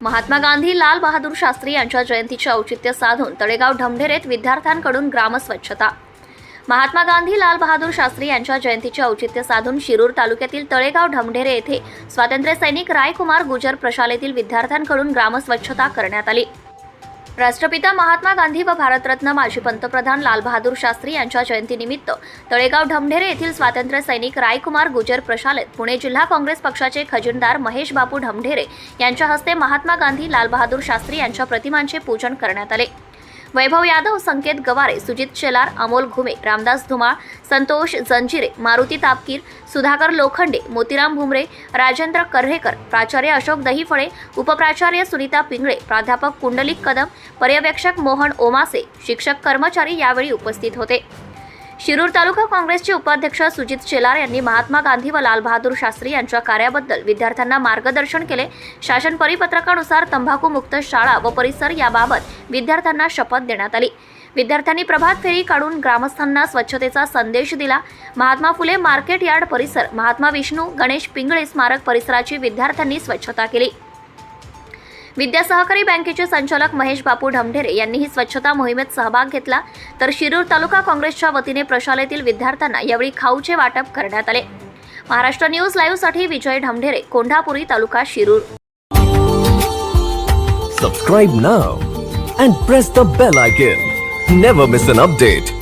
महात्मा गांधी लाल बहादूर शास्त्री यांच्या जयंतीचे औचित्य साधून तळेगाव ढमढेरेत विद्यार्थ्यांकडून ग्रामस्वच्छता महात्मा गांधी लाल बहादूर शास्त्री यांच्या जयंतीचे औचित्य साधून शिरूर तालुक्यातील तळेगाव ढमढेरे येथे स्वातंत्र्य सैनिक रायकुमार गुजर प्रशालेतील विद्यार्थ्यांकडून ग्रामस्वच्छता करण्यात आली. राष्ट्रपिता महात्मा गांधी व भारतरत्न माजी पंतप्रधान लालबहादूर शास्त्री यांच्या जयंतीनिमित्त तळेगाव ढमढेरे येथील स्वातंत्र्य सैनिक रायकुमार गुजर प्रशालेत पुणे जिल्हा काँग्रेस पक्षाचे खजिनदार महेश बापू ढमढेरे यांच्या हस्ते महात्मा गांधी लालबहादूर शास्त्री यांच्या प्रतिमांचे पूजन करण्यात आले. वैभव यादव संकेत गवारे सुजित शेलार अमोल घुमे रामदास धुमाळ संतोष जंजिरे मारुती तापकीर सुधाकर लोखंडे मोतीराम भुमरे राजेंद्र कर्हेकर प्राचार्य अशोक दहीफळे उपप्राचार्य सुनीता पिंगळे प्राध्यापक कुंडलिक कदम पर्यवेक्षक मोहन ओमासे शिक्षक कर्मचारी यावेळी उपस्थित होते. शिरूर तालुका काँग्रेसचे उपाध्यक्ष सुजित शेलार यांनी महात्मा गांधी व लालबहादूर शास्त्री यांच्या कार्याबद्दल विद्यार्थ्यांना मार्गदर्शन केले. शासन परिपत्रकानुसार तंबाखूमुक्त शाळा व परिसर याबाबत विद्यार्थ्यांना शपथ देण्यात आली. विद्यार्थ्यांनी प्रभात फेरी काढून ग्रामस्थांना स्वच्छतेचा संदेश दिला. महात्मा फुले मार्केट यार्ड परिसर महात्मा विष्णू गणेश पिंगळे स्मारक परिसराची विद्यार्थ्यांनी स्वच्छता केली. विद्या सहकारी बँकेचे संचालक महेश बापू ढमढेरे यांनीही स्वच्छता मोहिमेत सहभाग घेतला. तर शिरूर तालुका काँग्रेसच्या वतीने प्रशालेतील विद्यार्थ्यांना यावेळी खाऊचे वाटप करण्यात आले. Maharashtra news लाईव्हसाठी Vijay Dhamdhere Kondhapuri taluka Shirur. Subscribe now and press the bell icon never miss an update